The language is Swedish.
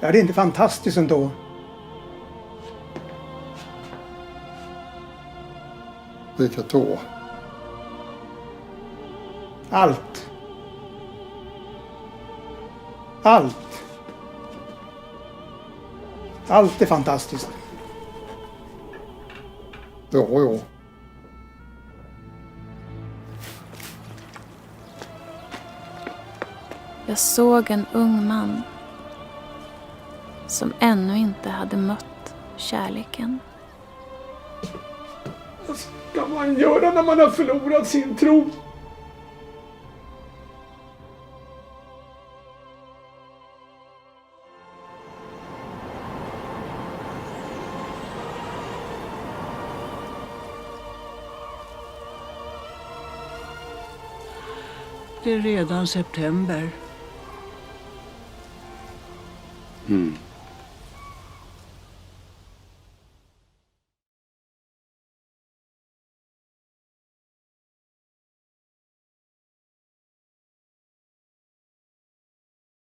Är det inte fantastiskt ändå? Vilket då? Allt. Allt. Allt är fantastiskt. Jo, jo. Jag såg en ung man som ännu inte hade mött kärleken. Vad ska man göra när man har förlorat sin tro? Det är redan september. Mm.